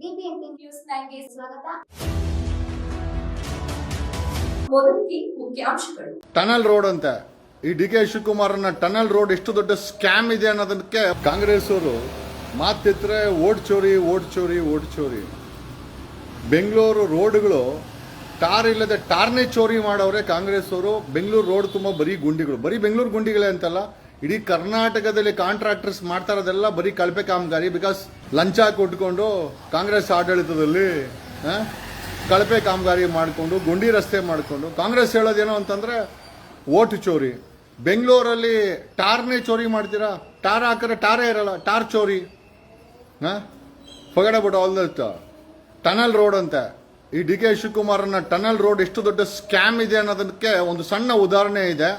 News ಸ್ವಾಗತ. Tunnel road ಅಂತ. ಈ ಡಿ ಕೆ ಶಿವಕುಮಾರನ ಟನಲ್ ರೋಡ್ ಎಷ್ಟು ದೊಡ್ಡ ಸ್ಕ್ಯಾಮ್ ಇದೆ ಅನ್ನೋದಕ್ಕೆ ಕಾಂಗ್ರೆಸ್ ಅವರು ಮಾತಿದ್ರೆ ಓಟ್ ಚೋರಿ ಓಟ್ ಚೋರಿ ಓಟ್ ಚೋರಿ. ಬೆಂಗಳೂರು ರೋಡ್ಗಳು ಟಾರ್ ಇಲ್ಲದೆ ಟಾರ್ನೇ ಚೋರಿ ಮಾಡೋರೆ ಕಾಂಗ್ರೆಸ್ ಅವರು ಬೆಂಗಳೂರು ರೋಡ್ ತುಂಬ ಬರೀ ಗುಂಡಿಗಳು. ಬರೀ ಬೆಂಗಳೂರು ಗುಂಡಿಗಳೇ ಅಂತಲ್ಲ. ಇಡೀ ಕರ್ನಾಟಕದಲ್ಲಿ ಕಾಂಟ್ರಾಕ್ಟರ್ಸ್ ಮಾಡ್ತಾ ಇರೋದೆಲ್ಲ ಬರೀ ಕಳಪೆ ಕಾಮಗಾರಿ ಬಿಕಾಸ್ ಲಂಚ ಕೊಟ್ಕೊಂಡು ಕಾಂಗ್ರೆಸ್ ಆಡಳಿತದಲ್ಲಿ ಕಳಪೆ ಕಾಮಗಾರಿ ಮಾಡಿಕೊಂಡು, ಗುಂಡಿ ರಸ್ತೆ ಮಾಡಿಕೊಂಡು, ಕಾಂಗ್ರೆಸ್ ಹೇಳೋದೇನು ಅಂತಂದ್ರೆ ಓಟ್ ಚೋರಿ. ಬೆಂಗಳೂರಲ್ಲಿ ಟಾರ್ನೇ ಚೋರಿ ಮಾಡ್ತೀರಾ? ಟಾರ್ ಹಾಕಿದ್ರೆ ಟಾರೇ ಇರಲ್ಲ, ಟಾರ್ ಚೋರಿ. ಫಗಡ ಬಿಟ್ಟು ಆಲ್ ದಟ್ ಟನಲ್ ರೋಡ್ ಅಂತ. ಈ ಡಿ ಕೆ ಶಿವಕುಮಾರನ ಟನಲ್ ರೋಡ್ ಎಷ್ಟು ದೊಡ್ಡ ಸ್ಕ್ಯಾಮ್ ಇದೆ ಅನ್ನೋದಕ್ಕೆ ಒಂದು ಸಣ್ಣ ಉದಾಹರಣೆ ಇದೆ.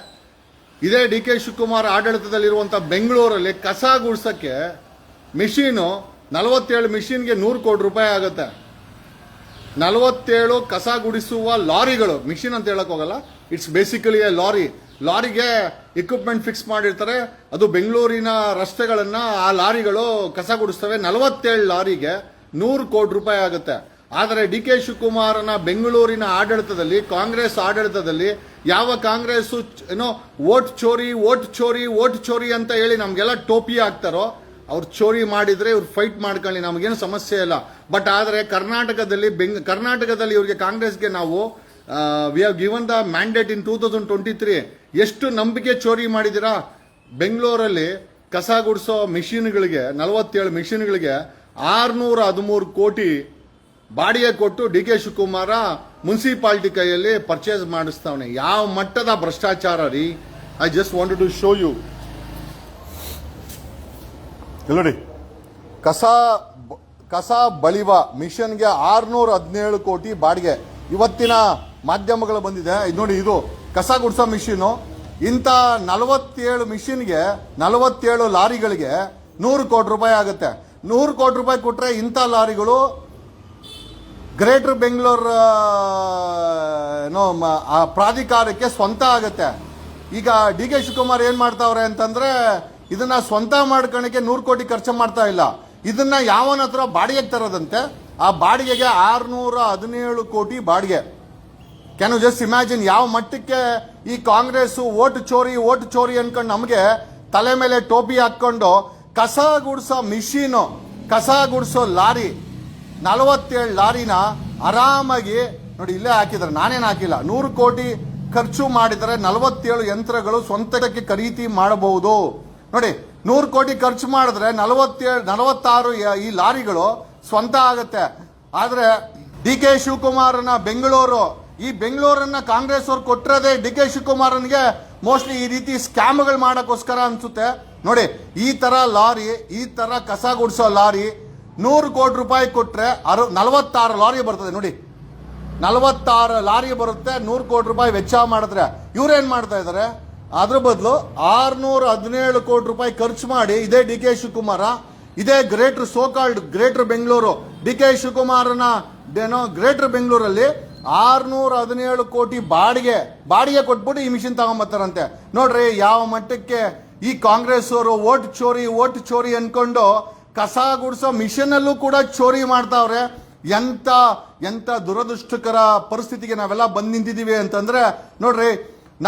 ಇದೇ ಡಿ ಕೆ ಶಿವಕುಮಾರ್ ಆಡಳಿತದಲ್ಲಿರುವಂಥ ಬೆಂಗಳೂರಲ್ಲಿ ಕಸ ಗುಡ್ಸೋಕ್ಕೆ ಮಿಷಿನು ನಲವತ್ತೇಳು ಮಿಷಿನ್ಗೆ ನೂರು ಕೋಟಿ ರೂಪಾಯಿ ಆಗುತ್ತೆ. ನಲವತ್ತೇಳು ಕಸ ಗುಡಿಸುವ ಲಾರಿಗಳು, ಮಿಷಿನ್ ಅಂತ ಹೇಳಕ್ ಹೋಗಲ್ಲ ಇಟ್ಸ್ ಬೇಸಿಕಲಿ ಎ ಲಾರಿ ಲಾರಿಗೆ ಇಕ್ವಿಪ್ಮೆಂಟ್ ಫಿಕ್ಸ್ ಮಾಡಿರ್ತಾರೆ, ಅದು ಬೆಂಗಳೂರಿನ ರಸ್ತೆಗಳನ್ನ ಆ ಲಾರಿಗಳು ಕಸ ಗುಡಿಸ್ತವೆ. ನಲವತ್ತೇಳು ಲಾರಿಗೆ ನೂರು ಕೋಟಿ ರೂಪಾಯಿ ಆಗುತ್ತೆ. ಆದರೆ ಡಿ ಕೆ ಶಿವಕುಮಾರನ ಬೆಂಗಳೂರಿನ ಆಡಳಿತದಲ್ಲಿ, ಕಾಂಗ್ರೆಸ್ ಆಡಳಿತದಲ್ಲಿ ಯಾವ ಕಾಂಗ್ರೆಸ್ ಏನೋ ಓಟ್ ಚೋರಿ ಓಟ್ ಚೋರಿ ಓಟ್ ಚೋರಿ ಅಂತ ಹೇಳಿ ನಮಗೆಲ್ಲ ಟೋಪಿ ಹಾಕ್ತಾರೋ, ಅವ್ರು ಚೋರಿ ಮಾಡಿದ್ರೆ ಇವ್ರು ಫೈಟ್ ಮಾಡ್ಕೊಳ್ಳಿ, ನಮಗೇನು ಸಮಸ್ಯೆ ಇಲ್ಲ. ಬಟ್ ಆದರೆ ಕರ್ನಾಟಕದಲ್ಲಿ ಬೆಂಗ್, ಕರ್ನಾಟಕದಲ್ಲಿ ಇವ್ರಿಗೆ ಕಾಂಗ್ರೆಸ್ಗೆ ನಾವು we have given the mandate in two thousand twenty three ಎಷ್ಟು ನಂಬಿಕೆ ಚೋರಿ ಮಾಡಿದಿರಾ ಬೆಂಗಳೂರಲ್ಲಿ ಕಸ ಗುಡಿಸೋ ಮಿಷಿನ್ಗಳಿಗೆ, ನಲವತ್ತೇಳು ಮಿಷಿನ್ಗಳಿಗೆ ಆರುನೂರ ಹದಿಮೂರು ಕೋಟಿ ಬಾಡಿಗೆ ಕೊಟ್ಟು ಡಿ ಕೆ ಶಿವಕುಮಾರ ಮುನ್ಸಿಪಾಲ್ಟಿ ಕೈಯಲ್ಲಿ ಪರ್ಚೇಸ್ ಮಾಡಿಸ್ತಾವನೆ. ಯಾವ ಮಟ್ಟದ ಭ್ರಷ್ಟಾಚಾರ ರೀ? I just wanted to show you ನೋಡಿ. ಕಸ ಕಸ ಬಳಿವ ಮಿಷನ್ಗೆ ಆರ್ನೂರ ಹದಿನೇಳು ಕೋಟಿ ಬಾಡಿಗೆ. ಇವತ್ತಿನ ಮಾಧ್ಯಮಗಳು ಬಂದಿದೆ. ಇದು ನೋಡಿ, ಇದು ಕಸ ಗುಡಿಸೋ ಮಿಷಿನು. ಇಂಥ ನಲವತ್ತೇಳು ಮಿಷಿನ್ಗೆ, ನಲವತ್ತೇಳು ಲಾರಿಗಳಿಗೆ ನೂರು ಕೋಟಿ ರೂಪಾಯಿ ಆಗುತ್ತೆ. ನೂರು ಕೋಟಿ ರೂಪಾಯಿ ಕೊಟ್ರೆ ಇಂಥ ಲಾರಿಗಳು ಗ್ರೇಟರ್ ಬೆಂಗಳೂರು ಏನೋ ಆ ಪ್ರಾಧಿಕಾರಕ್ಕೆ ಸ್ವಂತ ಆಗುತ್ತೆ. ಈಗ ಡಿ ಕೆ ಶಿವಕುಮಾರ್ ಏನು ಮಾಡ್ತಾವ್ರೆ ಅಂತಂದ್ರೆ, ಇದನ್ನ ಸ್ವಂತ ಮಾಡ್ಕೊಳಕ್ಕೆ ನೂರು ಕೋಟಿ ಖರ್ಚು ಮಾಡ್ತಾ ಇಲ್ಲ. ಇದನ್ನ ಯಾವನ ಹತ್ರ ಬಾಡಿಗೆಗೆ ತರೋದಂತೆ, ಆ ಬಾಡಿಗೆಗೆ ಆರ್ನೂರ ಹದಿನೇಳು ಕೋಟಿ ಬಾಡಿಗೆ. ಕ್ಯಾನ್ ಯು ಜಸ್ಟ್ ಇಮ್ಯಾಜಿನ್ ಯಾವ ಮಟ್ಟಕ್ಕೆ ಈ ಕಾಂಗ್ರೆಸ್ ಓಟ್ ಚೋರಿ ಓಟ್ ಚೋರಿ ಅನ್ಕೊಂಡು ನಮಗೆ ತಲೆ ಮೇಲೆ ಟೋಪಿ ಹಾಕ್ಕೊಂಡು ಕಸ ಗುಡಿಸೋ ಮಿಷಿನು, ಕಸ ಗುಡಿಸೋ ಲಾರಿ ನಲವತ್ತೇಳು ಲಾರಿನ ಆರಾಮಾಗಿ ನೋಡಿ ಇಲ್ಲೇ ಹಾಕಿದ್ದಾರೆ. ನಾನೇನು ಹಾಕಿಲ್ಲ. ನೂರು ಕೋಟಿ ಖರ್ಚು ಮಾಡಿದರೆ ನಲವತ್ತೇಳು ಯಂತ್ರಗಳು ಸ್ವಂತಕ್ಕೆ ಖರೀದಿ ಮಾಡಬಹುದು. ನೋಡಿ, ನೂರು ಕೋಟಿ ಖರ್ಚು ಮಾಡಿದ್ರೆ ನಲವತ್ತೇಳು, ನಲವತ್ತಾರು ಈ ಲಾರಿಗಳು ಸ್ವಂತ ಆಗುತ್ತೆ. ಆದರೆ ಡಿ ಕೆ ಶಿವಕುಮಾರನ ಬೆಂಗಳೂರು, ಈ ಬೆಂಗಳೂರನ್ನ ಕಾಂಗ್ರೆಸ್ ಅವ್ರು ಕೊಟ್ಟಿರೋದೇ ಡಿ ಕೆ ಶಿವಕುಮಾರನ್ಗೆ ಮೋಸ್ಟ್ಲಿ ಈ ರೀತಿ ಸ್ಕ್ಯಾಮ್ಗಳು ಮಾಡೋಕ್ಕೋಸ್ಕರ ಅನ್ಸುತ್ತೆ. ನೋಡಿ, ಈ ತರ ಲಾರಿ, ಈ ತರ ಕಸ ಗುಡಿಸೋ ಲಾರಿ ನೂರು ಕೋಟಿ ರೂಪಾಯಿ ಕೊಟ್ಟರೆ ಅರು ನಲವತ್ತಾರು ಲಾರಿ ಬರ್ತದೆ ನೋಡಿ. ನಲವತ್ತಾರು ಲಾರಿ ಬರುತ್ತೆ, ನೂರು ಕೋಟಿ ರೂಪಾಯಿ ವೆಚ್ಚ ಮಾಡಿದ್ರೆ. ಇವ್ರೇನು ಮಾಡ್ತಾ ಇದ್ದಾರೆ ಅದ್ರ ಬದಲು ಆರ್ನೂರ ಹದಿನೇಳು ಕೋಟಿ ರೂಪಾಯಿ ಖರ್ಚು ಮಾಡಿ ಇದೇ ಡಿ ಕೆ ಶಿವಕುಮಾರ, ಇದೇ greater so called greater Bengaluru. D K ಶಿವಕುಮಾರನ ಏನೋ ಗ್ರೇಟರ್ ಬೆಂಗಳೂರಲ್ಲಿ ಆರ್ನೂರ ಹದಿನೇಳು ಕೋಟಿ ಬಾಡಿಗೆ ಬಾಡಿಗೆ ಕೊಟ್ಬಿಟ್ಟು ಈ ಮಿಷಿನ್ ತಗೊಂಬರ್ತಾರಂತೆ ನೋಡ್ರಿ, ಯಾವ ಮಟ್ಟಕ್ಕೆ ಈ ಕಾಂಗ್ರೆಸ್ ಅವರು ಓಟ್ ಚೋರಿ ಓಟ್ ಚೋರಿ ಅನ್ಕೊಂಡು ಕಸ ಗುಡಿಸೋ ಮಿಷನ್ ಅಲ್ಲೂ ಕೂಡ ಚೋರಿ ಮಾಡ್ತಾವ್ರೆ. ಎಂತ ಎಂತ ದುರದೃಷ್ಟಕರ ಪರಿಸ್ಥಿತಿಗೆ ನಾವೆಲ್ಲ ಬಂದು ನಿಂತಿದ್ದೀವಿ ಅಂತಂದ್ರೆ, ನೋಡ್ರಿ,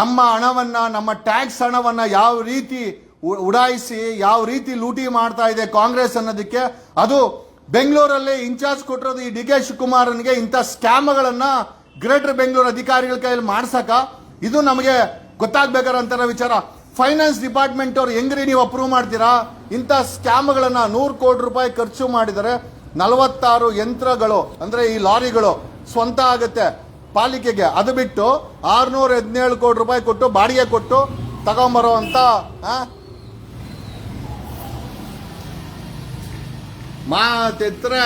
ನಮ್ಮ ಹಣವನ್ನ, ನಮ್ಮ ಟ್ಯಾಕ್ಸ್ ಹಣವನ್ನ ಯಾವ ರೀತಿ ಉಡಾಯಿಸಿ, ಯಾವ ರೀತಿ ಲೂಟಿ ಮಾಡ್ತಾ ಇದೆ ಕಾಂಗ್ರೆಸ್ ಅನ್ನೋದಕ್ಕೆ, ಅದು ಬೆಂಗಳೂರಲ್ಲಿ ಇನ್ಚಾರ್ಜ್ ಕೊಟ್ಟಿರೋದು ಈ ಡಿ ಕೆ ಶಿವಕುಮಾರನ್ಗೆ ಇಂಥ ಸ್ಕ್ಯಾಮ್ಗಳನ್ನ ಗ್ರೇಟರ್ ಬೆಂಗಳೂರು ಅಧಿಕಾರಿಗಳ ಕೈಯಲ್ಲಿ ಮಾಡ್ಸಕ, ಇದು ನಮಗೆ ಗೊತ್ತಾಗಬೇಕಾರಂತ ವಿಚಾರ. ಫೈನಾನ್ಸ್ ಡಿಪಾರ್ಟ್ಮೆಂಟ್ ಅವ್ರು ಹೆಂಗ್ರಿ ನೀವು ಅಪ್ರೂವ್ ಮಾಡ್ತೀರಾ? ಇಂಥ ಸ್ಕ್ಯಾಮ್ಗಳನ್ನ ನೂರು ಕೋಟಿ ರೂಪಾಯಿ ಖರ್ಚು ಮಾಡಿದರೆ ನಲವತ್ತಾರು ಯಂತ್ರಗಳು, ಅಂದ್ರೆ ಈ ಲಾರಿಗಳು ಸ್ವಂತ ಆಗುತ್ತೆ ಪಾಲಿಕೆಗೆ. ಅದು ಬಿಟ್ಟು ಆರ್ನೂರ ಹದಿನೇಳು ಕೋಟಿ ರೂಪಾಯಿ ಕೊಟ್ಟು ಬಾಡಿಗೆ ಕೊಟ್ಟು ತಗೊಂಬರೋ ಅಂತ ಮಾತೆತ್ರೆ,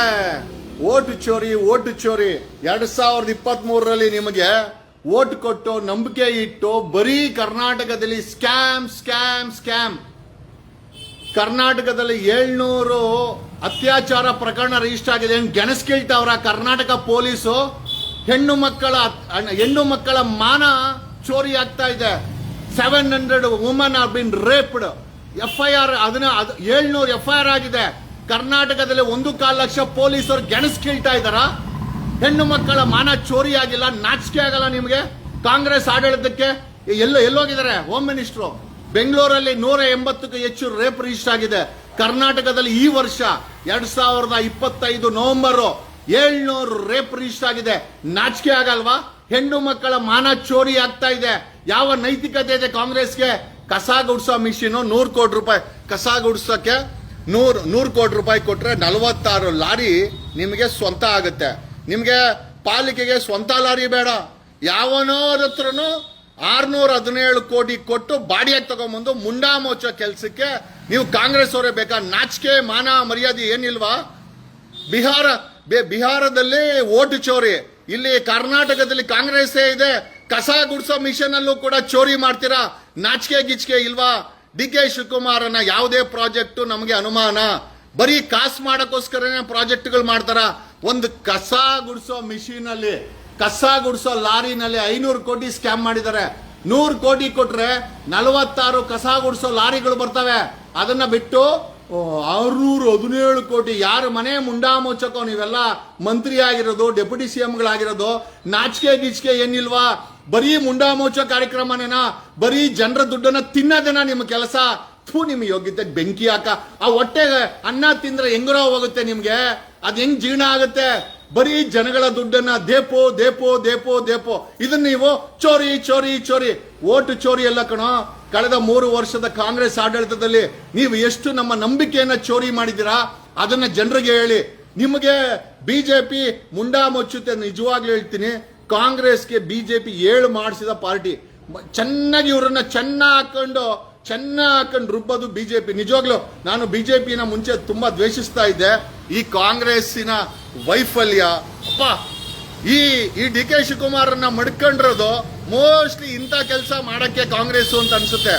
ಓಟು ಚೋರಿ ಓಟು ಚೋರಿ. ಎರಡು ಸಾವಿರದ ಇಪ್ಪತ್ತ್ ಮೂರರಲ್ಲಿ ನಿಮಗೆ ಓಟ್ ಕೊಟ್ಟು ನಂಬಿಕೆ ಇಟ್ಟು ಬರೀ ಕರ್ನಾಟಕದಲ್ಲಿ ಸ್ಕ್ಯಾಮ್ ಸ್ಕ್ಯಾಮ್ ಸ್ಕ್ಯಾಮ್. ಕರ್ನಾಟಕದಲ್ಲಿ ಏಳ್ನೂರು ಅತ್ಯಾಚಾರ ಪ್ರಕರಣ ರಿಜಿಸ್ಟರ್ ಆಗಿದೆ. ಏನು ಗೆಣಸ್ ಕೇಳ್ತಾವ್ರ ಕರ್ನಾಟಕ ಪೊಲೀಸು? ಹೆಣ್ಣು ಮಕ್ಕಳ ಹೆಣ್ಣು ಮಕ್ಕಳ ಮಾನ ಚೋರಿ ಆಗ್ತಾ ಇದೆ. Seven hundred woman are been raped F I R ಅದನ್ನ ಏಳ್ನೂರು ಎಫ್ ಐ ಆರ್ ಆಗಿದೆ. ಕರ್ನಾಟಕದಲ್ಲಿ ಒಂದು ಕಾಲು ಲಕ್ಷ ಪೊಲೀಸರು ಗೆಣಸ್ ಕೇಳ್ತಾ ಇದ್ದಾರಾ? ಹೆಣ್ಣು ಮಕ್ಕಳ ಮಾನ ಚೋರಿ ಆಗಿಲ್ಲ, ನಾಚಿಕೆ ಆಗಲ್ಲ ನಿಮಗೆ? ಕಾಂಗ್ರೆಸ್ ಆಡಳಿತಕ್ಕೆ ಎಲ್ಲೋ ಎಲ್ಲೋಗಿದ್ದಾರೆ ಹೋಮ್ ಮಿನಿಸ್ಟ್ರು ಬೆಂಗಳೂರಲ್ಲಿ ನೂರ ಎಂಬತ್ತಕ್ಕೂ ಹೆಚ್ಚು ರೇಪ್ ರಿಜಿಸ್ಟರ್ ಆಗಿದೆ. ಕರ್ನಾಟಕದಲ್ಲಿ ಈ ವರ್ಷ ಎರಡ್ ಸಾವಿರದ ಇಪ್ಪತ್ತೈದು ನವೆಂಬರ್ ಏಳ್ನೂರು ರೇಪ್ ರಿಜಿಸ್ಟರ್ ಆಗಿದೆ. ನಾಚಿಕೆ ಆಗಲ್ವಾ? ಹೆಣ್ಣು ಮಕ್ಕಳ ಮಾನ ಚೋರಿ ಆಗ್ತಾ ಇದೆ. ಯಾವ ನೈತಿಕತೆ ಇದೆ ಕಾಂಗ್ರೆಸ್ಗೆ? ಕಸ ಗುಡ್ಸೋ ಮಿಷಿನ್ ನೂರು ಕೋಟಿ ರೂಪಾಯಿ. ಕಸ ಗುಡ್ಸೋಕೆ ನೂರು ನೂರು ಕೋಟಿ ರೂಪಾಯಿ ಕೊಟ್ರೆ ನಲವತ್ತಾರು ಲಾರಿ ನಿಮಗೆ ಸ್ವಂತ ಆಗುತ್ತೆ. ನಿಮಗೆ ಪಾಲಿಕೆಗೆ ಸ್ವಂತ ಲಾರಿ ಬೇಡ. ಯಾವನೋ ಹತ್ರನು ಆರ್ನೂರ ಹದಿನೇಳು ಕೋಟಿ ಕೊಟ್ಟು ಬಾಡಿಯಾಗಿ ತಗೊಂಬಂದು ಮುಂಡಾ ಮೋಚೋ ಕೆಲಸಕ್ಕೆ ನೀವು ಕಾಂಗ್ರೆಸ್ ಅವರೇ ಬೇಕಾ? ನಾಚಿಕೆ, ಮಾನ, ಮರ್ಯಾದೆ ಏನಿಲ್ವಾ? ಬಿಹಾರ ಬಿಹಾರದಲ್ಲಿ ಓಟು ಚೋರಿ. ಇಲ್ಲಿ ಕರ್ನಾಟಕದಲ್ಲಿ ಕಾಂಗ್ರೆಸ್ಸೇ ಇದೆ. ಕಸ ಗುಡಿಸೋ ಮಿಷನ್ ಅಲ್ಲೂ ಕೂಡ ಚೋರಿ ಮಾಡ್ತೀರಾ? ನಾಚಿಕೆ, ಗಿಚಿಕೆ ಇಲ್ವಾ? ಡಿ ಕೆ ಶಿವಕುಮಾರನ ಯಾವುದೇ ಪ್ರಾಜೆಕ್ಟ್ ನಮಗೆ ಅನುಮಾನ. ಬರೀ ಕಾಸು ಮಾಡೋಕ್ಕೋಸ್ಕರನೇ ಪ್ರಾಜೆಕ್ಟ್ಗಳು ಮಾಡ್ತಾರ. ಒಂದು ಕಸ ಗುಡಿಸೋ ಮಿಷಿನಲ್ಲಿ, ಕಸ ಗುಡಿಸೋ ಲಾರಿನಲ್ಲಿ ಐನೂರು ಕೋಟಿ ಸ್ಕ್ಯಾಮ್ ಮಾಡಿದ್ದಾರೆ. ನೂರು ಕೋಟಿ ಕೊಟ್ರೆ ನಲವತ್ತಾರು ಕಸ ಗುಡಿಸೋ ಲಾರಿಗಳು ಬರ್ತವೆ. ಅದನ್ನ ಬಿಟ್ಟು ಆರ್ನೂರು ಹದಿನೇಳು ಕೋಟಿ, ಯಾರು ಮನೆ ಮುಂಡಾ ಮುಚ್ಚಕೋ, ನೀವೆಲ್ಲ ಮಂತ್ರಿ ಆಗಿರೋದು, ಡೆಪ್ಯೂಟಿ ಸಿ ಎಂಗಳಾಗಿರೋದು ನಾಚಿಕೆ ಗೀಚಿಕೆ ಏನಿಲ್ವಾ? ಬರೀ ಮುಂಡಾ ಮೋಚೋ ಕಾರ್ಯಕ್ರಮನೇನಾ? ಬರೀ ಜನರ ದುಡ್ಡನ್ನ ತಿನ್ನೋದೇನಾ ನಿಮ್ಮ ಕೆಲಸ? ಥೂ ನಿಮ್ ಯೋಗ್ಯತೆ, ಬೆಂಕಿ ಹಾಕ. ಆ ಹೊಟ್ಟೆಗೆ ಅನ್ನ ತಿಂದ್ರೆ ಹೆಂಗರೋ ಹೋಗುತ್ತೆ ನಿಮ್ಗೆ? ಅದ್ ಹೆಂಗ್ ಜೀರ್ಣ ಆಗುತ್ತೆ? ಬರೀ ಜನಗಳ ದುಡ್ಡನ್ನ ದೇಪೋ ದೇಪೋ ದೇಪೋ ದೇಪೋ. ಇದನ್ನ ನೀವು ಚೋರಿ ಚೋರಿ ಚೋರಿ. ಓಟು ಚೋರಿ ಎಲ್ಲ ಕಣೋ. ಕಳೆದ ಮೂರು ವರ್ಷದ ಕಾಂಗ್ರೆಸ್ ಆಡಳಿತದಲ್ಲಿ ನೀವು ಎಷ್ಟು ನಮ್ಮ ನಂಬಿಕೆಯನ್ನ ಚೋರಿ ಮಾಡಿದ್ದೀರಾ? ಅದನ್ನ ಜನರಿಗೆ ಹೇಳಿ. ನಿಮಗೆ ಬಿಜೆಪಿ ಮುಂಡಾ ಮುಚ್ಚುತ್ತೆ ನಿಜವಾಗ್ಲೂ ಹೇಳ್ತೀನಿ. ಕಾಂಗ್ರೆಸ್ಗೆ ಬಿಜೆಪಿ ಏಳು ಮಾಡಿಸಿದ ಪಾರ್ಟಿ. ಚೆನ್ನಾಗಿ ಇವರನ್ನ ಚೆನ್ನಾಗಿ ಹಾಕೊಂಡು ಚೆನ್ನ ಹಾಕೊಂಡು ರುಬ್ಬೋದು ಬಿಜೆಪಿ. ನಿಜವಾಗ್ಲೂ ನಾನು ಬಿಜೆಪಿನ ಮುಂಚೆ ತುಂಬಾ ದ್ವೇಷಿಸ್ತಾ ಇದ್ದೆ. ಈ ಕಾಂಗ್ರೆಸ್ಸಿನ ವೈಫಲ್ಯ. ಅಪ್ಪ, ಈ ಈ ಡಿ ಕೆ ಶಿವಕುಮಾರನ್ನ ಮಡ್ಕೊಂಡಿರೋದು ಮೋಸ್ಟ್ಲಿ ಇಂಥ ಕೆಲಸ ಮಾಡಕ್ಕೆ ಕಾಂಗ್ರೆಸ್ ಅಂತ ಅನ್ಸುತ್ತೆ.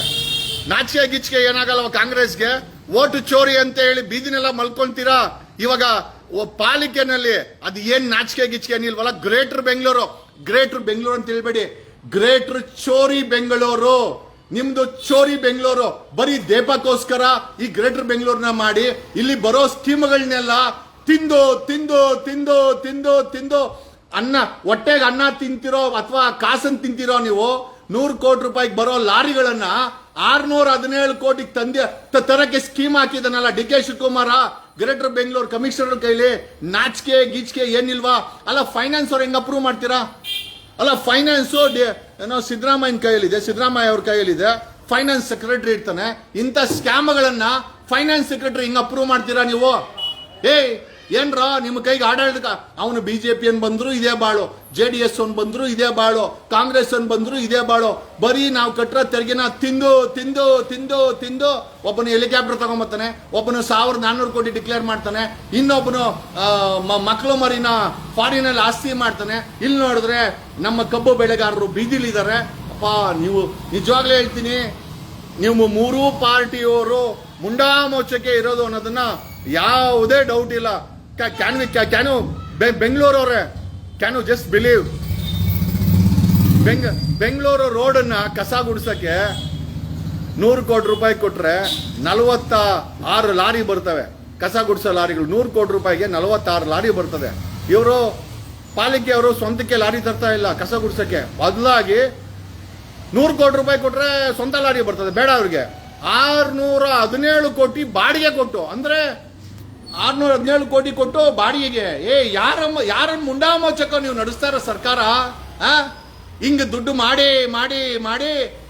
ನಾಚಿಕೆ ಗಿಚ್ಕೆ ಏನಾಗಲ್ಲ ಕಾಂಗ್ರೆಸ್ಗೆ? ಓಟು ಚೋರಿ ಅಂತ ಹೇಳಿ ಬೀದಿನೆಲ್ಲ ಮಲ್ಕೊಂತೀರಾ? ಇವಾಗ ಪಾಲಿಕೆನಲ್ಲಿ ಅದು ಏನ್ ನಾಚಿಕೆ ಗಿಚ್ಕೆ ಏನಿಲ್ವಲ್ಲ? ಗ್ರೇಟರ್ ಬೆಂಗಳೂರು. ಗ್ರೇಟರ್ ಬೆಂಗಳೂರು ಅಂತ ಹೇಳ್ಬೇಡಿ. ಗ್ರೇಟರ್ ಚೋರಿ ಬೆಂಗಳೂರು. ನಿಮ್ದು ಚೋರಿ ಬೆಂಗಳೂರು. ಬರೀ ದೇಪಕ್ಕೋಸ್ಕರ ಈ ಗ್ರೇಟರ್ ಬೆಂಗಳೂರನ್ನ ಮಾಡಿ, ಇಲ್ಲಿ ಬರೋ ಸ್ಕೀಮ್ಗಳನ್ನೆಲ್ಲ ತಿಂದು ತಿಂದು ತಿಂದು ತಿಂದು ತಿಂದು ಅನ್ನ, ಹೊಟ್ಟೆಗೆ ಅನ್ನ ತಿಂತಿರೋ ಅಥವಾ ಕಾಸನ್ನು ತಿಂತಿರೋ ನೀವು ನೂರು ಕೋಟಿ ರೂಪಾಯಿಗೆ ಬರೋ ಲಾರಿಗಳನ್ನ ಆರ್ನೂರ ಹದಿನೇಳು ಕೋಟಿಗೆ ತಂದೆ ತರಕ್ಕೆ ಸ್ಕೀಮ್ ಹಾಕಿದನಲ್ಲ D K Shivakumara, greater Bengaluru commissioner ಕೈಲಿ ನಾಚಿಕೆ, ಗೀಚಿಕೆ ಏನಿಲ್ವಾ? ಅಲ್ಲ ಫೈನಾನ್ಸ್ ಅವ್ರು ಹೆಂಗ್ ಅಪ್ರೂವ್ ಮಾಡ್ತೀರಾ? ಅಲ್ಲ ಫೈನಾನ್ಸ್ ಏನೋ ಸಿದ್ದರಾಮಯ್ಯನ ಕೈಯಲ್ಲಿದೆ, ಸಿದ್ದರಾಮಯ್ಯ ಅವ್ರ ಕೈಯಲ್ಲಿದೆ. ಫೈನಾನ್ಸ್ ಸೆಕ್ರೆಟರಿ ಇರ್ತಾನೆ. ಇಂಥ ಸ್ಕ್ಯಾಮ್ಗಳನ್ನ ಫೈನಾನ್ಸ್ ಸೆಕ್ರೆಟರಿ ಹಿಂಗೆ ಅಪ್ರೂವ್ ಮಾಡ್ತೀರಾ ನೀವು? ಏಯ್ ಏನ್ರ, ನಿಮ್ಮ ಕೈಗೆ ಆಡಳಿತ ಅವನು ಬಿಜೆಪಿ ಅನ್ ಬಂದ್ರು ಇದೇ ಬಾಳು ಜೆ ಡಿ ಎಸ್ ಅನ್ ಬಂದ್ರು ಇದೇ ಬಾಳು ಕಾಂಗ್ರೆಸ್ ಅನ್ ಬಂದ್ರು ಇದೇ ಬಾಳು. ಬರೀ ನಾವು ಕಟ್ಟಿರೋ ತೆರಿಗೆನ ತಿಂದು ತಿಂದು ತಿಂದು ತಿಂದು ಒಬ್ಬನು ಹೆಲಿಕಾಪ್ಟರ್ ತಗೊಂಬರ್ತಾನೆ ಒಬ್ಬನು ಸಾವಿರದ ನಾನ್ನೂರು ಕೋಟಿ ಡಿಕ್ಲೇರ್ ಮಾಡ್ತಾನೆ, ಇನ್ನೊಬ್ಬನು ಮಕ್ಕಳು ಮರಿನ ಫಾರಿನಲ್ಲಿ ಆಸ್ತಿ ಮಾಡ್ತಾನೆ. ಇಲ್ಲಿ ನೋಡಿದ್ರೆ ನಮ್ಮ ಕಬ್ಬು ಬೆಳೆಗಾರರು ಬೀದಿಲಿದ್ದಾರೆ ಅಪ್ಪ, ನೀವು ನಿಜವಾಗ್ಲೂ ಹೇಳ್ತೀನಿ, ನೀವು ಮೂರೂ ಪಾರ್ಟಿಯವರು ಮುಂಡಾಮೋಚಕ್ಕೆ ಇರೋದು ಅನ್ನೋದನ್ನ ಯಾವುದೇ ಡೌಟ್ ಇಲ್ಲ. ಕ್ಯಾನ್ ವಿ ಕ್ಯಾನು ಅವರೇ ಕ್ಯಾನ್ ಜಸ್ಟ್ ಬಿಲೀವ್ ಬೆಂಗ್ ಬೆಂಗಳೂರು ರೋಡನ್ನ ಕಸ ಗುಡಿಸೋಕ್ಕೆ ನೂರು ಕೋಟಿ ರೂಪಾಯಿ ಕೊಟ್ಟರೆ ನಲವತ್ತ ಆರು ಲಾರಿ ಬರ್ತವೆ. ಕಸ ಗುಡಿಸೋ ಲಾರಿಗಳು ನೂರು ಕೋಟಿ ರೂಪಾಯಿಗೆ ನಲವತ್ತಾರು ಲಾರಿ ಬರ್ತದೆ ಇವರು ಪಾಲಿಕೆಯವರು ಸ್ವಂತಕ್ಕೆ ಲಾರಿ ತರ್ತಾ ಇಲ್ಲ ಕಸ ಗುಡಿಸೋಕ್ಕೆ. ಬದಲಾಗಿ ನೂರು ಕೋಟಿ ರೂಪಾಯಿ ಕೊಟ್ಟರೆ ಸ್ವಂತ ಲಾರಿ ಬರ್ತದೆ, ಬೇಡ ಅವ್ರಿಗೆ. ಆರುನೂರ ಹದಿನೇಳು ಕೋಟಿ ಬಾಡಿಗೆ ಕೊಟ್ಟು, ಅಂದ್ರೆ ಆರ್ನೂರ ಹದಿನೇಳು ಕೋಟಿ ಕೊಟ್ಟು ಬಾಡಿಗೆಗೆ. ಏ, ಯಾರಮ್ಮ ಯಾರನ್ನ ಮುಂಡಾಮೋಚಕ ನೀವು ನಡೆಸ್ತಾರ ಸರ್ಕಾರ? ಆ? ಹಿಂಗೆ ದುಡ್ಡು ಮಾಡಿ ಮಾಡಿ ಮಾಡಿ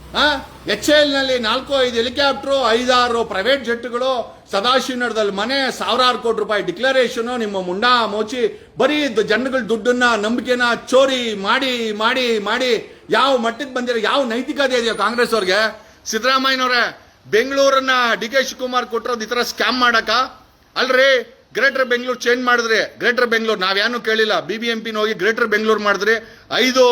ಎಚ್ ಎಲ್ನಲ್ಲಿ ನಾಲ್ಕು, ಐದು ಹೆಲಿಕಾಪ್ಟರ್, ಐದಾರು ಪ್ರೈವೇಟ್ ಜೆಟ್ಗಳು, ಸದಾಶಿವನಗರದಲ್ಲಿ ಮನೆ, ಸಾವಿರಾರು ಕೋಟಿ ರೂಪಾಯಿ ಡಿಕ್ಲರೇಷನ್, ನಿಮ್ಮ ಮುಂಡಾ ಮೋಚಿ ಬರೀ ಜನಗಳ ದುಡ್ಡನ್ನ, ನಂಬಿಕೆನ ಚೋರಿ ಮಾಡಿ ಮಾಡಿ ಮಾಡಿ, ಯಾವ ಮಟ್ಟಕ್ಕೆ ಬಂದಿರೋ, ಯಾವ ನೈತಿಕತೆ ಇದೆಯೋ ಕಾಂಗ್ರೆಸ್ ಅವ್ರಿಗೆ? ಸಿದ್ದರಾಮಯ್ಯನವ್ರೆ, ಬೆಂಗಳೂರನ್ನ ಡಿ ಕೆ ಶಿವಕುಮಾರ್ ಕೊಟ್ಟಿರೋದು ಈ ಥರ ಸ್ಕ್ಯಾಮ್ ಮಾಡಕ ಅಲ್ರಿ ಗ್ರೇಟರ್ ಬೆಂಗಳೂರು ಚೇಂಜ್ ಮಾಡಿದ್ರೆ. ಗ್ರೇಟರ್ ಬೆಂಗಳೂರು ನಾವ್ಯಾನು ಕೇಳಿಲ್ಲ. ಬಿ ಬಿ ಎಂ ಹೋಗಿ ಗ್ರೇಟರ್ ಬೆಂಗಳೂರು ಮಾಡಿದ್ರೆ. ಐದು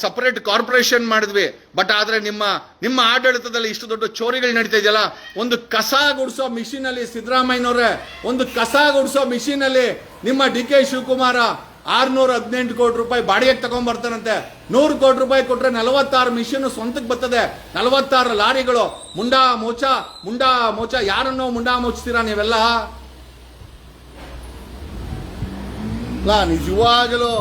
ಸಪರೇಟ್ ಕಾರ್ಪೊರೇಷನ್ ಮಾಡಿದ್ವಿ. ಬಟ್ ಆದರೆ ನಿಮ್ಮ ನಿಮ್ಮ ಆಡಳಿತದಲ್ಲಿ ಇಷ್ಟು ದೊಡ್ಡ ಚೋರಿಗಳು ನಡೀತಾ ಇದೆಯಲ್ಲ, ಒಂದು ಕಸ ಗುಡಿಸೋ ಮಿಷಿನಲ್ಲಿ ಸಿದ್ದರಾಮಯ್ಯನವ್ರೆ, ಒಂದು ಕಸ ಗುಡಿಸೋ ಮಿಷಿನಲ್ಲಿ ನಿಮ್ಮ ಡಿ ಕೆ ಶಿವಕುಮಾರ ಆರ್ನೂರ ಹದಿನೆಂಟು ಕೋಟಿ ರೂಪಾಯಿ ಬಾಡಿಗೆಗೆ ತಗೊಂಡ್ಬರ್ತಾನಂತೆ. ನೂರು ಕೋಟಿ ರೂಪಾಯಿ ಕೊಟ್ಟರೆ ನಲವತ್ತಾರು ಮಿಷಿನ್ ಸ್ವಂತಕ್ಕೆ ಬರ್ತದೆ. ನಲವತ್ತಾರು ಲಾರಿಗಳು. ಮುಂಡಾ ಮೋಚ ಮುಂಡಾ ಮೋಚ, ಯಾರನ್ನೋ ಮುಂಡಾ ಮೋಚ್ತೀರಾ ನೀವೆಲ್ಲ? ಅಲ್ಲ ನಿಜವಾಗಲೂ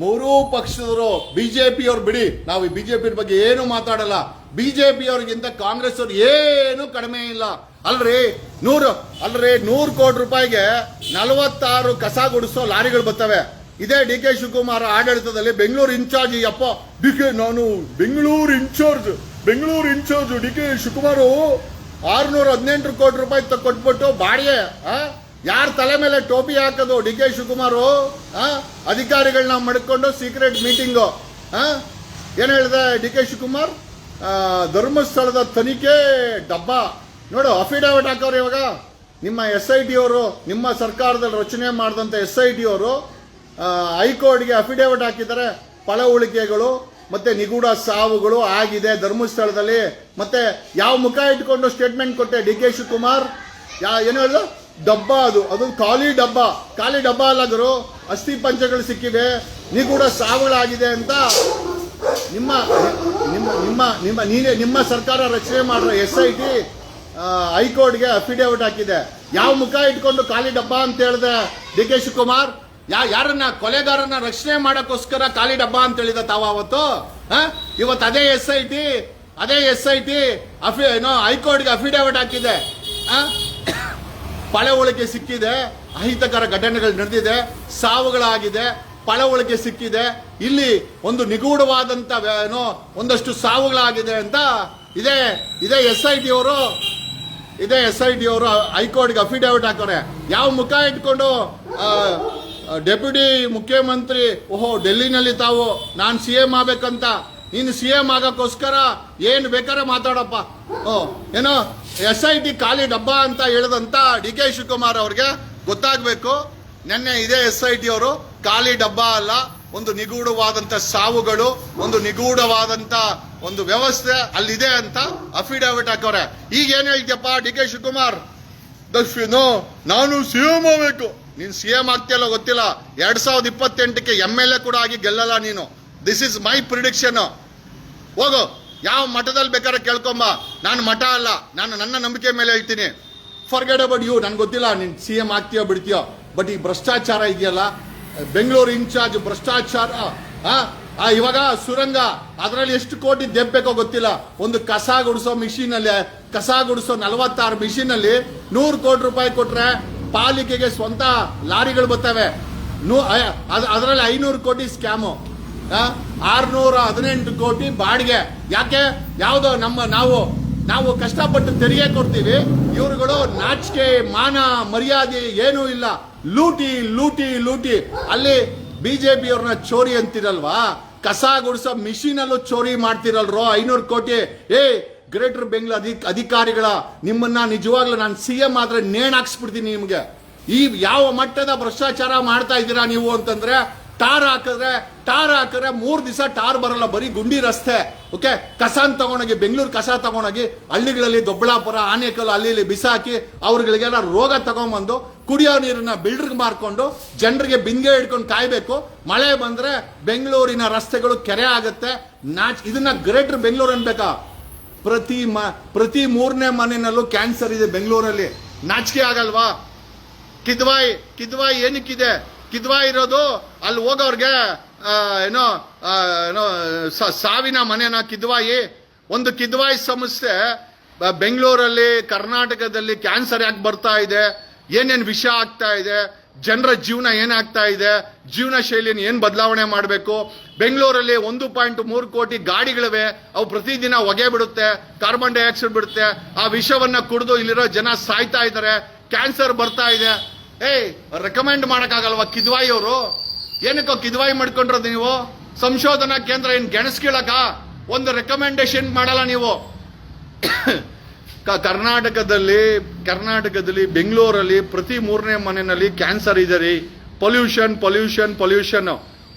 ಮೂರೂ ಪಕ್ಷದವರು ಬಿಜೆಪಿಯವ್ರು ಬಿಡಿ. ನಾವು ಈ ಬಿಜೆಪಿ ಬಗ್ಗೆ ಏನು ಮಾತಾಡಲ್ಲ. ಬಿಜೆಪಿಯವ್ರಿಗಿಂತ ಕಾಂಗ್ರೆಸ್ ಅವ್ರು ಏನು ಕಡಿಮೆ ಇಲ್ಲ. ಅಲ್ರಿ, ನೂರು ಅಲ್ರಿ, ನೂರು ಕೋಟಿ ರೂಪಾಯಿಗೆ ನಲವತ್ತಾರು ಕಸ ಗುಡಿಸೋ ಲಾರಿಗಳು ಬರ್ತವೆ. ಇದೇ ಡಿ ಕೆ ಶಿವಕುಮಾರ್ ಆಡಳಿತದಲ್ಲಿ ಬೆಂಗಳೂರು ಇನ್ಚಾರ್ಜ್ ಅಪ್ಪ ಡಿ ಕೆ, ನಾನು Bengaluru in charge Bengaluru in charge D K Shivakumar ಆರ್ನೂರ ಹದಿನೆಂಟು ಕೋಟಿ ರೂಪಾಯಿ ಕೊಟ್ಬಿಟ್ಟು ಬಾಡಿಗೆ ಯಾರ ತಲೆ ಮೇಲೆ ಟೋಪಿ ಹಾಕೋದು? ಡಿ ಕೆ ಶಿವಕುಮಾರ್ ಅಧಿಕಾರಿಗಳನ್ನ ಮಡ್ಕೊಂಡು ಸೀಕ್ರೆಟ್ ಮೀಟಿಂಗು ಏನು ಹೇಳಿದೆ ಡಿ ಕೆ ಶಿವಕುಮಾರ್? ಧರ್ಮಸ್ಥಳದ ತನಿಖೆ ಡಬ್ಬ. ನೋಡು ಅಫಿಡವಿಟ್ ಹಾಕೋರು ಇವಾಗ. ನಿಮ್ಮ ಎಸ್ ಐ ಟಿ ಅವರು ನಿಮ್ಮ ಸರ್ಕಾರದಲ್ಲಿ ರಚನೆ ಮಾಡಿದಂಥ ಎಸ್ ಐ ಟಿ ಅವರು ಹೈಕೋರ್ಟ್ಗೆ ಅಫಿಡವಿಟ್ ಹಾಕಿದ್ದಾರೆ. ಪಳ ಉಳಿಕೆಗಳು, ಮತ್ತೆ ನಿಗೂಢ ಸಾವುಗಳು ಆಗಿದೆ ಧರ್ಮಸ್ಥಳದಲ್ಲಿ. ಮತ್ತೆ ಯಾವ ಮುಖ ಇಟ್ಕೊಂಡು ಸ್ಟೇಟ್ಮೆಂಟ್ ಕೊಟ್ಟೆ ಡಿ ಕೆ ಶಿವಕುಮಾರ್? ಯಾ, ಏನು ಹೇಳ ಡಬ್ಬ ಅದು ಅದು ಖಾಲಿ ಡಬ್ಬ. ಖಾಲಿ ಡಬ್ಬ ಅಲ್ಲ ಗುರು ಅಸ್ಥಿ ಪಂಚಗಳು ಸಿಕ್ಕಿವೆ. ನಿಗೂಢ ಸಾವುಗಳಾಗಿದೆ ಅಂತ ನಿಮ್ಮ ನಿಮ್ಮ ನಿಮ್ಮ ನಿಮ್ಮ, ನೀನೇ, ನಿಮ್ಮ ಸರ್ಕಾರ ರಚನೆ ಮಾಡಿರೋ ಎಸ್ ಐ ಟಿ ಹೈಕೋರ್ಟ್ಗೆ ಅಫಿಡೇವಿಟ್ ಹಾಕಿದೆ. ಯಾವ ಮುಖ ಇಟ್ಕೊಂಡು ಖಾಲಿ ಡಬ್ಬ ಅಂತ ಹೇಳಿದೆ ಡಿ ಕೆ ಶಿವಕುಮಾರ್? ಯಾ, ಯಾರನ್ನ ಕೊಲೆಗಾರನ ರಕ್ಷಣೆ ಮಾಡಕ್ಕೋಸ್ಕರ ಖಾಲಿ ಡಬ್ಬ ಅಂತ ಹೇಳಿದ ತಾವ ಅವತ್ತು? ಇವತ್ತು ಅದೇ ಎಸ್ ಐ ಟಿ, ಅದೇ ಎಸ್ ಐ ಟಿ, ಅಫಿ, ಏನೋ ಹೈಕೋರ್ಟ್ಗೆ ಅಫಿಡೇವಿಟ್ ಹಾಕಿದೆ? ಪಳವಳಿಕೆ ಸಿಕ್ಕಿದೆ, ಅಹಿತಕರ ಘಟನೆಗಳು ನಡೆದಿದೆ, ಸಾವುಗಳಾಗಿದೆ, ಪಳವಳಿಕೆ ಸಿಕ್ಕಿದೆ. ಇಲ್ಲಿ ಒಂದು ನಿಗೂಢವಾದಂತ ವ್ಯ- ಏನೋ, ಒಂದಷ್ಟು ಸಾವುಗಳಾಗಿದೆ ಅಂತ ಇದೇ ಇದೇ ಎಸ್ ಐ ಟಿ ಅವರು. ಇದೇ ಎಸ್ ಐ ಟಿ ಅವರು, ಹೈಕೋರ್ಟ್ಗೆ ಅಫಿಡೇವಿಟ್ ಹಾಕೋರೆ ಯಾವ ಮುಖ ಇಟ್ಕೊಂಡು ಡೆಪ್ಯೂಟಿ ಮುಖ್ಯಮಂತ್ರಿ, ಓಹೋ, ಡೆಲ್ಲಿನಲ್ಲಿ ತಾವು, ನಾನು ಸಿ ಎಂ ಆಗ್ಬೇಕಂತ. ನೀನು ಸಿ ಎಂ ಆಗೋಕ್ಕೋಸ್ಕರ ಏನು ಬೇಕಾರೆ ಮಾತಾಡಪ್ಪ. ಓ, ಏನೋ ಎಸ್ ಐ ಟಿ ಖಾಲಿ ಡಬ್ಬ ಅಂತ ಹೇಳಿದಂತ ಡಿ ಕೆ ಶಿವಕುಮಾರ್ ಅವ್ರಿಗೆ ಗೊತ್ತಾಗಬೇಕು. ನಿನ್ನೆ ಇದೇ ಎಸ್ ಐ ಟಿ ಅವರು ಖಾಲಿ ಡಬ್ಬ ಅಲ್ಲ, ಒಂದು ನಿಗೂಢವಾದಂತ ಸಾವುಗಳು, ಒಂದು ನಿಗೂಢವಾದಂತ ಒಂದು ವ್ಯವಸ್ಥೆ ಅಲ್ಲಿದೆ ಅಂತ ಅಫಿಡವಿಟ್ ಹಾಕವ್ರೆ. ಈಗ ಏನ್ ಹೇಳ್ತೀಯಪ್ಪ ಡಿ ಕೆ ಶಿವಕುಮಾರ್? ದರ್ಶನು ನಾನು ಸಿ ಎಂ ಆಗ್ಬೇಕು ನೀನ್ ಸಿ ಎಂ ಆಗ್ತಿಯಲ್ಲ ಗೊತ್ತಿಲ್ಲ. ಎರಡ್ ಸಾವಿರದ ಇಪ್ಪತ್ತೆಂಟಕ್ಕೆ ಎಂ ಎಲ್ ಎ ಕೂಡ ಆಗಿ ಗೆಲ್ಲಲ್ಲ ನೀನು. ದಿಸ್ ಇಸ್ ಮೈ ಪ್ರಿಡಿಕ್ಷನ್ ಹೋಗು. ಯಾವ ಮಠದಲ್ಲಿ ಬೇಕಾದ್ರೆ ಕೇಳ್ಕೊಂಬ. ನಾನು ಮಠ ಅಲ್ಲ, ನಾನು ನನ್ನ ನಂಬಿಕೆ ಮೇಲೆ ಹೇಳ್ತೀನಿ. ಫರ್ಗೆಟ್ ಅಬೌಟ್ ಯು ನನ್ಗೆ ಗೊತ್ತಿಲ್ಲ, ನೀನು ಸಿ ಎಂ ಆಗ್ತೀಯೋ ಬಿಡ್ತೀಯೋ ಬಟ್ ಈ ಭ್ರಷ್ಟಾಚಾರ ಇದೆಯಲ್ಲ, ಬೆಂಗಳೂರು ಇನ್ಚಾರ್ಜ್ ಭ್ರಷ್ಟಾಚಾರ ಇವಾಗ ಸುರಂಗ, ಅದರಲ್ಲಿ ಎಷ್ಟು ಕೋಟಿ ದೆಬ್ಬೇಕೋ ಗೊತ್ತಿಲ್ಲ. ಒಂದು ಕಸ ಗುಡಿಸೋ ಮಿಷಿನ್ ಅಲ್ಲಿ ಕಸ ಗುಡಿಸೋ ನಲವತ್ತಾರು ಮಿಷಿನ್ ಅಲ್ಲಿ ನೂರು ಕೋಟಿ ರೂಪಾಯಿ ಕೊಟ್ರೆ ಪಾಲಿಕೆಗೆ ಸ್ವಂತ ಲಾರಿಗಳು ಬರ್ತವೆ. ಅದರಲ್ಲಿ ಐನೂರು ಕೋಟಿ ಸ್ಕ್ಯಾಮು ಆರ್ನೂರ ಹದಿನೆಂಟು ಕೋಟಿ ಬಾಡಿಗೆ. ಯಾಕೆ? ಯಾವುದೋ ನಮ್ಮ ನಾವು ನಾವು ಕಷ್ಟಪಟ್ಟು ತೆರಿಗೆ ಕೊಡ್ತೀವಿ. ಇವರುಗಳು ನಾಚಿಕೆ, ಮಾನ, ಮರ್ಯಾದೆ ಏನೂ ಇಲ್ಲ. ಲೂಟಿ ಲೂಟಿ ಲೂಟಿ. ಅಲ್ಲಿ ಬಿಜೆಪಿ ಅವ್ರನ್ನ ಚೋರಿ ಅಂತಿರಲ್ವಾ? ಕಸ ಗುಡಿಸೋ ಮಿಷಿನ್ ಅಲ್ಲೂ ಚೋರಿ ಮಾಡ್ತಿರಲ್ರೋ? ಐನೂರು ಕೋಟಿ. ಏ, ಗ್ರೇಟರ್ ಬೆಂಗಳೂರು ಅಧಿ ಅಧಿಕಾರಿಗಳ, ನಿಮ್ಮನ್ನ ನಿಜವಾಗ್ಲೂ ನಾನು ಸಿ ಎಂ ಆದ್ರೆ ನೇಣ್ ಹಾಕ್ಸ್ಬಿಡ್ತೀನಿ ನಿಮ್ಗೆ. ಈ ಯಾವ ಮಟ್ಟದ ಭ್ರಷ್ಟಾಚಾರ ಮಾಡ್ತಾ ಇದ್ದೀರಾ ನೀವು ಅಂತಂದ್ರೆ ಟಾರ್ ಹಾಕಿದ್ರೆ ಟಾರ್ ಹಾಕಿದ್ರೆ ಮೂರು ದಿವಸ ಟಾರ್ ಬರಲ್ಲ, ಬರೀ ಗುಂಡಿ ರಸ್ತೆ. ಓಕೆ ಕಸಾನ್ ತಗೊಂಡೋಗಿ, ಬೆಂಗಳೂರು ಕಸ ತಗೊಂಡೋಗಿ, ಹಳ್ಳಿಗಳಲ್ಲಿ ದೊಬ್ಬಳಾಪುರ ಆನೇಕಲ್ ಅಲ್ಲಿ ಇಲ್ಲಿ ಬಿಸಾಕಿ, ಅವ್ರಗಳಿಗೆಲ್ಲ ರೋಗ ತಗೊಂಬಂದು ಕುಡಿಯೋ ನೀರನ್ನ ಬಿಲ್ಡ್ರಿಗೆ ಮಾರ್ಕೊಂಡು ಜನರಿಗೆ ಬಿಂದಿಗೆ ಹಿಡ್ಕೊಂಡು ಕಾಯಬೇಕು. ಮಳೆ ಬಂದ್ರೆ ಬೆಂಗಳೂರಿನ ರಸ್ತೆಗಳು ಕೆರೆ ಆಗುತ್ತೆ. ನಾಚ್, ಇದನ್ನ ಗ್ರೇಟರ್ ಬೆಂಗಳೂರು ಅನ್ಬೇಕಾ? ಪ್ರತಿ ಮ, ಪ್ರತಿ ಮೂರನೇ ಮನೆಯಲ್ಲೂ ಕ್ಯಾನ್ಸರ್ ಇದೆ ಬೆಂಗಳೂರಲ್ಲಿ. ನಾಚಿಕೆ ಆಗಲ್ವಾ? ಕಿದ್ವಾಯಿ ಕಿದ್ವಾಯಿ ಏನಕ್ಕಿದೆ? ಕಿದ್ವಾಯಿ ಇರೋದು, ಅಲ್ಲಿ ಹೋಗೋರ್ಗೆ ಏನೋ ಏನೋ ಸಾವಿನ ಮನೆನ ಕಿದ್ವಾಯಿ. ಒಂದು ಕಿದ್ವಾಯಿ ಬ- ಬೆಂಗಳೂರಲ್ಲಿ, ಕರ್ನಾಟಕದಲ್ಲಿ ಕ್ಯಾನ್ಸರ್ ಯಾಕೆ ಬರ್ತಾ ಇದೆ? ಏನೇನು ವಿಷ ಆಗ್ತಾ ಇದೆ? ಜನರ ಜೀವನ ಏನಾಗ್ತಾ ಇದೆ? ಜೀವನ ಶೈಲಿನ ಏನು ಬದಲಾವಣೆ ಮಾಡಬೇಕು? ಬೆಂಗಳೂರಲ್ಲಿ ಒಂದು ಪಾಯಿಂಟ್ ಮೂರು ಕೋಟಿ ಗಾಡಿಗಳಿವೆ. ಅವು ಪ್ರತಿದಿನ ಹೊಗೆ ಬಿಡುತ್ತೆ, ಕಾರ್ಬನ್ ಡೈಆಕ್ಸೈಡ್ ಬಿಡುತ್ತೆ. ಆ ವಿಷವನ್ನು ಕುಡಿದು ಇಲ್ಲಿರೋ ಜನ ಸಾಯ್ತಾ ಇದ್ದಾರೆ. ಕ್ಯಾನ್ಸರ್ ಬರ್ತಾ ಇದೆ. ಏಯ್ ರೆಕಮೆಂಡ್ ಮಾಡೋಕ್ಕಾಗಲ್ವ ಕಿದ್ವಾಯಿ ಅವರು? ಏನಕ್ಕೋ ಕಿದ್ವಾಯಿ ಮಾಡ್ಕೊಂಡಿರೋದು ನೀವು? ಸಂಶೋಧನಾ ಕೇಂದ್ರ ಏನು ಗೆಣಸ್ಕೀಳಕ ಒಂದು ರೆಕಮೆಂಡೇಶನ್ ಮಾಡಲ್ಲ ನೀವು. ಕರ್ನಾಟಕದಲ್ಲಿ ಕರ್ನಾಟಕದಲ್ಲಿ, ಬೆಂಗಳೂರಲ್ಲಿ ಪ್ರತಿ ಮೂರನೇ ಮನೆಯಲ್ಲಿ ಕ್ಯಾನ್ಸರ್ ಇದೆ ರೀ. ಪೊಲ್ಯೂಷನ್ ಪೊಲ್ಯೂಷನ್ ಪೊಲ್ಯೂಷನ್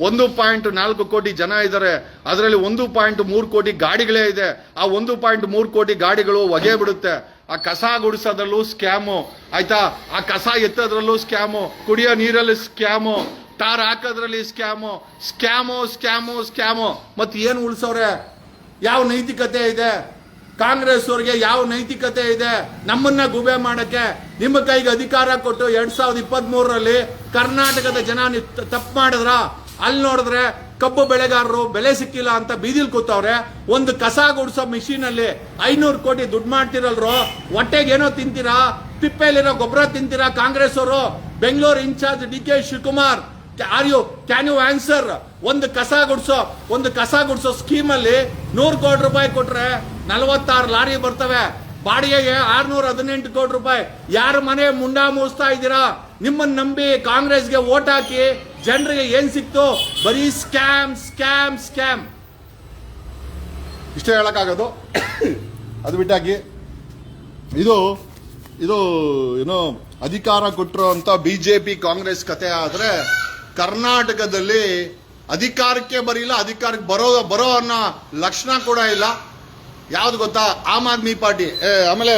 ಒಂದು ಪಾಯಿಂಟ್ ನಾಲ್ಕು ಕೋಟಿ ಜನ ಇದ್ದಾರೆ ಅದರಲ್ಲಿ ಒಂದು ಪಾಯಿಂಟ್ ಮೂರು ಕೋಟಿ ಗಾಡಿಗಳೇ ಇದೆ. ಆ ಒಂದು ಪಾಯಿಂಟ್ ಮೂರು ಕೋಟಿ ಗಾಡಿಗಳು ಒಗೆ ಬಿಡುತ್ತೆ ಆ ಕಸ ಗುಡಿಸೋದ್ರಲ್ಲೂ ಸ್ಕ್ಯಾಮು. ಆಯ್ತಾ? ಆ ಕಸ ಎತ್ತೋದ್ರಲ್ಲೂ ಸ್ಕ್ಯಾಮು. ಕುಡಿಯೋ ನೀರಲ್ಲಿ ಸ್ಕ್ಯಾಮು. ಟಾರ್ ಹಾಕೋದ್ರಲ್ಲಿ ಸ್ಕ್ಯಾಮು. Scam scam scam. ಮತ್ತೆ ಏನು ಉಳಿಸೋರೆ ಯಾವ ನೈತಿಕತೆ ಇದೆ? ಕಾಂಗ್ರೆಸ್ ಅವ್ರಿಗೆ ಯಾವ ನೈತಿಕತೆ ಇದೆ? ನಮ್ಮನ್ನ ಗುಬೆ ಮಾಡಕ್ಕೆ ನಿಮ್ಮ ಕೈಗೆ ಅಧಿಕಾರ ಕೊಟ್ಟು ಎರಡ್ ಸಾವಿರದ ಇಪ್ಪತ್ತ್ ಮೂರರಲ್ಲಿ ಕರ್ನಾಟಕದ ಜನ ತಪ್ಪು ಮಾಡಿದ್ರ? ಅಲ್ಲಿ ನೋಡಿದ್ರೆ ಕಬ್ಬು ಬೆಳೆಗಾರರು ಬೆಲೆ ಸಿಕ್ಕಿಲ್ಲ ಅಂತ ಬೀದಿಲ್ ಕೂತವ್ರೆ, ಒಂದು ಕಸ ಗುಡಿಸೋ ಮಿಷಿನ್ ಅಲ್ಲಿ ಐನೂರು ಕೋಟಿ ದುಡ್ಡು ಮಾಡ್ತಿರಲ್ರು, ಹೊಟ್ಟೆಗೆ ಏನೋ ತಿಂತೀರಾ? ತಿಪ್ಪೆಲಿರೋ ಗೊಬ್ಬರ ತಿಂತೀರಾ ಕಾಂಗ್ರೆಸ್ ಅವರು? Bengaluru in charge D K Shivakumar are you can you answer ಒಂದು ಕಸ ಗುಡಿಸೋ, ಒಂದು ಕಸ ಗುಡಿಸೋ ಸ್ಕೀಮ್ ಅಲ್ಲಿ ನೂರು ಕೋಟಿ ರೂಪಾಯಿ ಕೊಟ್ರೆ ನಲವತ್ತಾರು ಲಾರಿ ಬರ್ತವೆ. ಬಾಡಿಗೆಗೆ ಆರ್ನೂರ ಹದಿನೆಂಟು ಕೋಟಿ ರೂಪಾಯಿ. ಯಾರ ಮನೆ ಮುಂಡಾ ಮೂಸ್ತಾ ಇದ್ದೀರಾ? ನಿಮ್ಮನ್ನು ನಂಬಿ ಕಾಂಗ್ರೆಸ್ಗೆ ಓಟ್ ಹಾಕಿ ಜನರಿಗೆ ಏನು ಸಿಕ್ತು? ಬರೀ ಸ್ಕ್ಯಾಮ್ ಸ್ಕ್ಯಾಮ್ ಸ್ಕ್ಯಾಮ್. ಇಷ್ಟೇ ಹೇಳಕ್ಕಾಗೋದು. ಅದು ಬಿಟ್ಟಾಕಿ, ಇದು ಇದು, ಏನು, ಅಧಿಕಾರ ಕೊಟ್ಟರು ಅಂತ ಬಿಜೆಪಿ ಕಾಂಗ್ರೆಸ್ ಕತೆ ಆದ್ರೆ ಕರ್ನಾಟಕದಲ್ಲಿ ಅಧಿಕಾರಕ್ಕೆ ಬರೀಲ್ಲ, ಅಧಿಕಾರಕ್ಕೆ ಬರೋ ಬರೋ ಅನ್ನೋ ಲಕ್ಷಣ ಕೂಡ ಇಲ್ಲ. ಯಾವ್ದು ಗೊತ್ತಾ? ಆಮ್ ಆದ್ಮಿ ಪಾರ್ಟಿ. ಆಮೇಲೆ